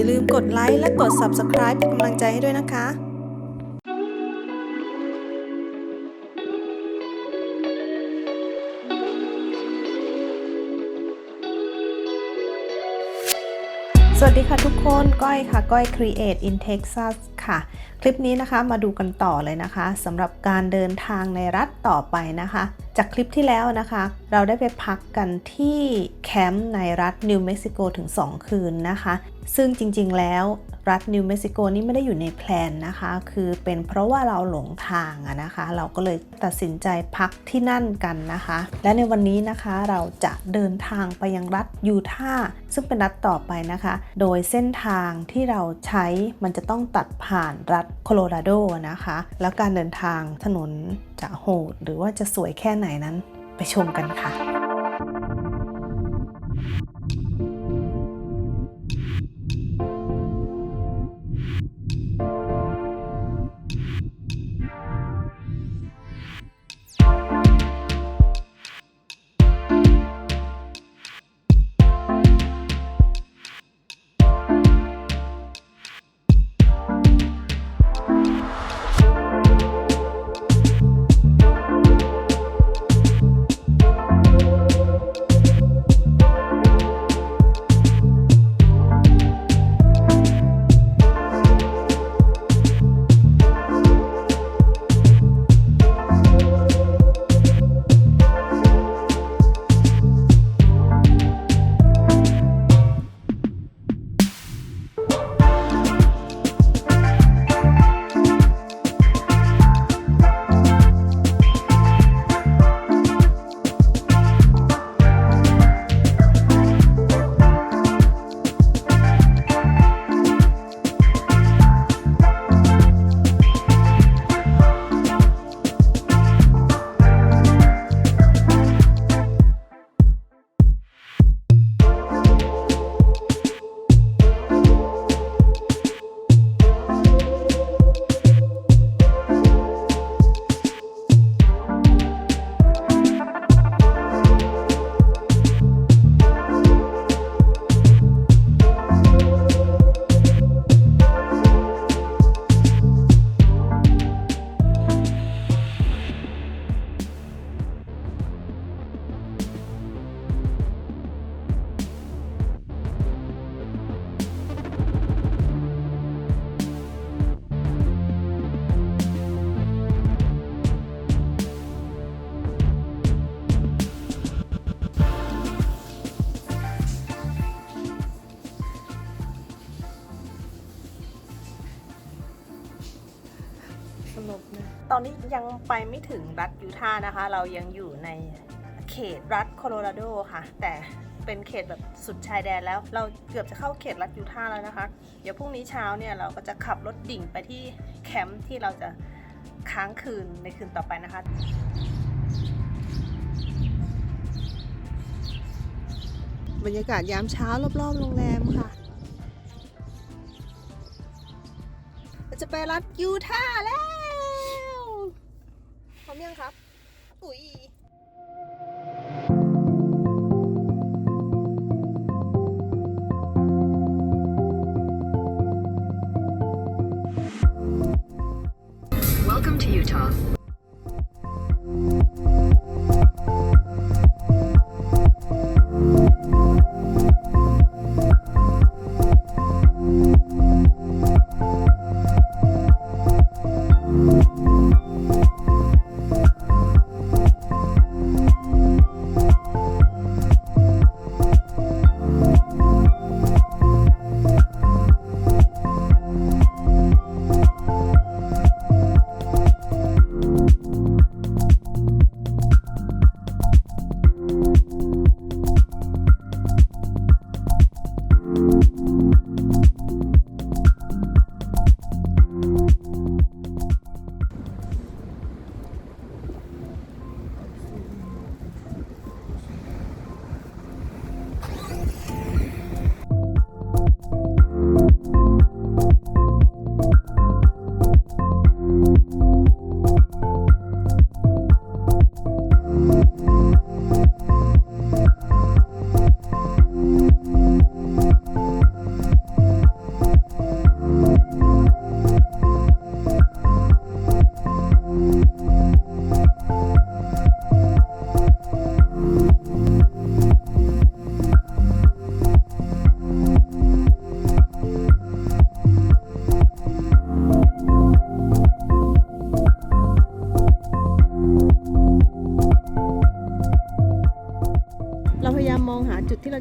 อย่าลืมกดไลค์และกด Subscribe เป็นกำลังใจให้ด้วยนะคะ สวัสดีค่ะทุกคนก้อยค่ะก้อย Create in Texas ค่ะ คลิปนี้นะคะมาดูกันต่อเลยนะคะสำหรับการเดินทางในรัฐต่อไปนะคะ จากคลิปที่แล้วนะคะ เราได้ไปพักกันที่แคมป์ในรัฐนิวเม็กซิโกถึง 2 คืนนะคะ ซึ่งจริงๆแล้ว รัฐนิวเม็กซิโกนี่ไม่ได้อยู่ในแพลนนะคะ คือเป็นเพราะว่าเราหลงทางอะนะคะ เราก็เลยตัดสินใจพักที่นั่นกันนะคะ และในวันนี้นะคะเราจะเดินทางไปยังรัฐยูทาห์ซึ่งเป็นรัฐต่อไปนะคะ โดยเส้นทางที่เราใช้มันจะต้องตัดผ่านรัฐโคโลราโดนะคะ แล้วการเดินทางถนนจะโหดหรือว่าจะสวยแค่ไหนนั้นไปชมกันค่ะ ยังไปไม่ถึงรัฐยูทาห์นะคะ เรายังอยู่ในเขตรัฐโคโลราโดค่ะ แต่เป็นเขตแบบสุดชายแดนแล้ว เราเกือบจะเข้าเขตรัฐยูทาห์แล้วนะคะ เดี๋ยวพรุ่งนี้เช้าเนี่ยเราก็จะขับรถดิ่งไปที่แคมป์ที่เราจะค้างคืนในคืนต่อไปนะคะบรรยากาศยามเช้ารอบๆโรงแรมค่ะเราจะไปรัฐยูทาห์แล้ว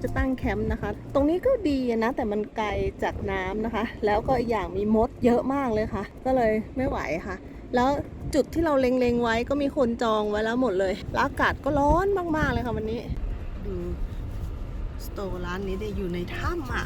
จะตั้งแคมป์นะคะ ตรงนี้ก็ดีนะแต่มันไกลจากน้ำนะคะ แล้วก็อีกอย่างมีมดเยอะมากเลยค่ะ ก็เลยไม่ไหวค่ะ แล้วจุดที่เราเล็งๆไว้ก็มีคนจองไว้แล้วหมดเลยแล้วอากาศก็ร้อนมากๆเลยค่ะวันนี้ ดูสโตร์ร้านนี้ได้อยู่ในถ้ำอะ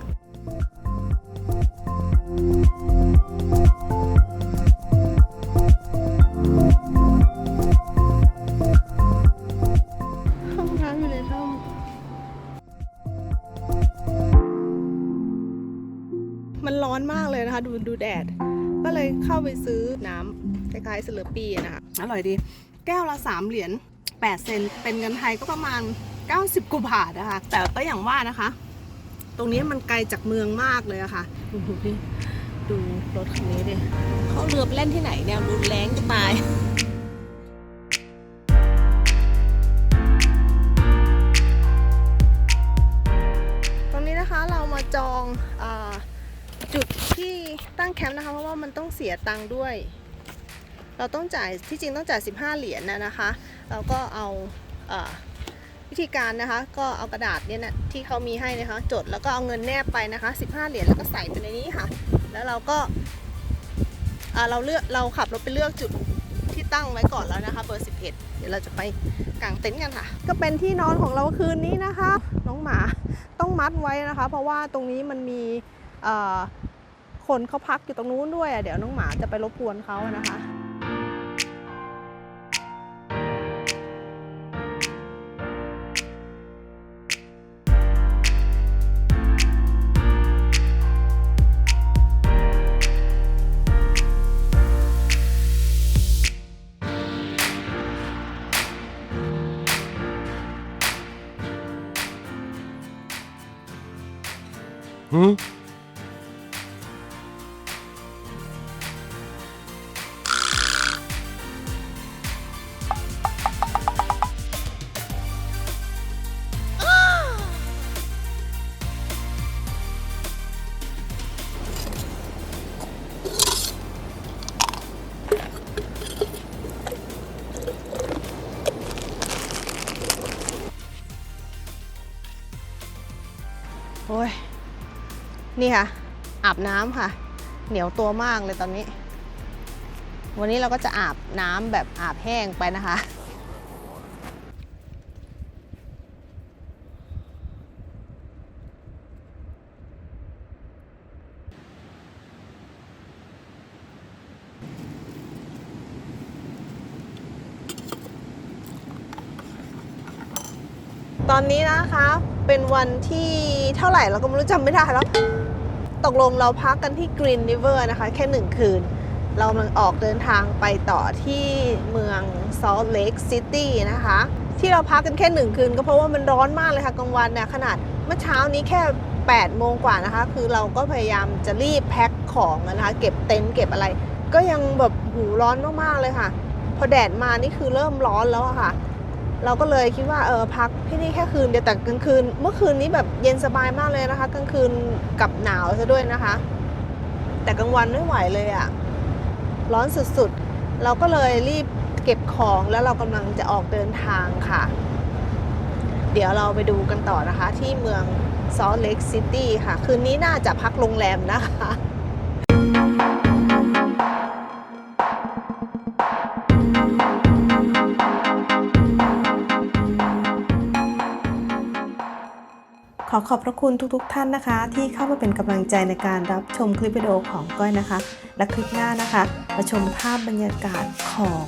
มันร้อนมากเลยนะคะ ดูดูแดด ก็เลยเข้าไปซื้อน้ำคล้ายๆเสลอปีนะคะอร่อยดี แก้วละ 3 เหรียญ8 เซนเป็นเงินไทยก็ประมาณ 90กว่าบาทนะคะ แต่ก็อย่างว่านะคะ ตรงนี้มันไกลจากเมืองมากเลยอะค่ะดูดิดูรถคันนี้ดิเขาเรือไปเล่นที่ไหนเนี่ยรุนแรงจะตาย แคมป์นะคะเพราะว่ามันต้องเสียตังค์ด้วย เราต้องจ่ายที่จริงต้องจ่าย 15 เหรียญนะนะคะ เราก็เอาอาวิธีการนะคะ ก็เอากระดาษเนี่ยนะที่เขามีให้นะคะจดแล้วก็เอาเงินแนบไปนะคะ 15 เหรียญแล้วก็ใส่ไปในนี้ค่ะ แล้วเราก็เราเลือกเราขับรถไปเลือกจุดที่ตั้งไว้ก่อนแล้วนะคะเบอร์ 11 เดี๋ยวเราจะไปกางเต็นท์กันค่ะ ก็เป็นที่นอนของเราคืนนี้นะคะ น้องหมาต้องมัดไว้นะคะ เพราะว่าตรงนี้มันมีเอ่อ คนเขาพักอยู่ตรงนู้นด้วยอะเดี๋ยวน้องหมาจะไปรบกวนเขานะคะ Huh? นี่ค่ะ อาบน้ำค่ะ เหนียวตัวมากเลยตอนนี้ วันนี้เราก็จะอาบน้ำแบบอาบแห้งไปนะคะตอนนี้นะคะ เป็นวันที่เท่าไหร่เราก็ไม่รู้จำไม่ได้แล้ว ตกลงเราพักกันที่ Green River นะคะแค่หนึ่งคืน เรากำลังออกเดินทางไปต่อที่เมือง Salt Lake City นะคะ ที่เราพักกันแค่หนึ่งคืน ก็เพราะว่ามันร้อนมากเลยค่ะกลางวันเนี่ยขนาดเมื่อเช้านี้แค่8โมงกว่านะคะ คือเราก็พยายามจะรีบแพ็คของนะคะ เก็บเต็นท์เก็บอะไร ก็ยังแบบหูร้อนมากๆเลยค่ะ พอแดดมานี่คือเริ่มร้อนแล้วอะค่ะ เราก็เลยคิดว่าเออพักที่นี่แค่คืนเดียวแต่กลางคืน เมื่อคืนนี้แบบเย็นสบายมากเลยนะคะกลางคืนกับหนาวซะด้วยนะคะ แต่กลางวันไม่ไหวเลยอะร้อนสุดๆ เราก็เลยรีบเก็บของแล้วเรากำลังจะออกเดินทางค่ะ เดี๋ยวเราไปดูกันต่อนะคะ ที่เมือง Salt Lake City ค่ะ คืนนี้น่าจะพักโรงแรมนะคะ อขอบพระคุณทุกๆทท่านนะคะ ที่เข้ามาเป็นกำลังใจในการรับชมคลิปวิดีโอของก้อยนะคะ และคลิปหน้านะคะมาชมภาพบรรยากาศของ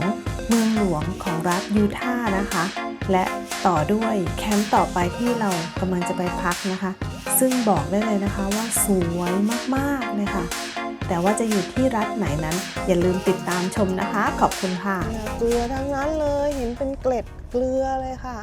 เมืองหลวงของรัฐยูทาห์นะคะ และต่อด้วยแคมป์ต่อไปที่เรากำลังจะไปพักนะคะ ซึ่งบอกได้เลยนะคะว่าสวยมากๆเลยค่ะแต่ว่าจะอยู่ที่รัฐไหนนั้น อย่าลืมติดตามชมนะคะ ขอบคุณค่ะ เกลือทั้งนั้นเลยเห็นเป็นเกล็ดเกลือเลยค่ะ